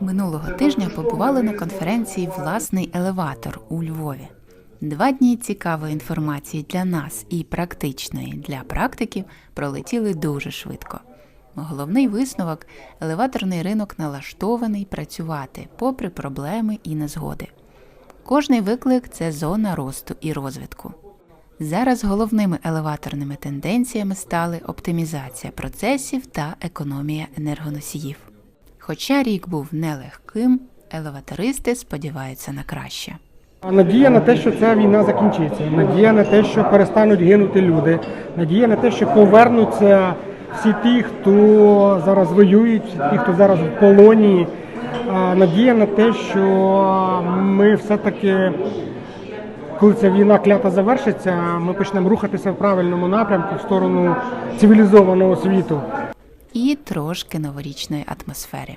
Минулого тижня побували на конференції Власний елеватор у Львові. Два дні цікавої інформації для нас і практичної для практиків пролетіли дуже швидко. Головний висновок елеваторний ринок налаштований працювати попри проблеми і незгоди. Кожний виклик це зона росту і розвитку. Зараз головними елеваторними тенденціями стали оптимізація процесів та економія енергоносіїв. Хоча рік був нелегким, елеватористи сподіваються на краще. Надія на те, що ця війна закінчиться, надія на те, що перестануть гинути люди, надія на те, що повернуться всі ті, хто зараз воюють, ті, хто зараз в полоні. Надія на те, що ми все-таки, коли ця війна клята завершиться, ми почнемо рухатися в правильному напрямку в сторону цивілізованого світу. І трошки новорічної атмосфери.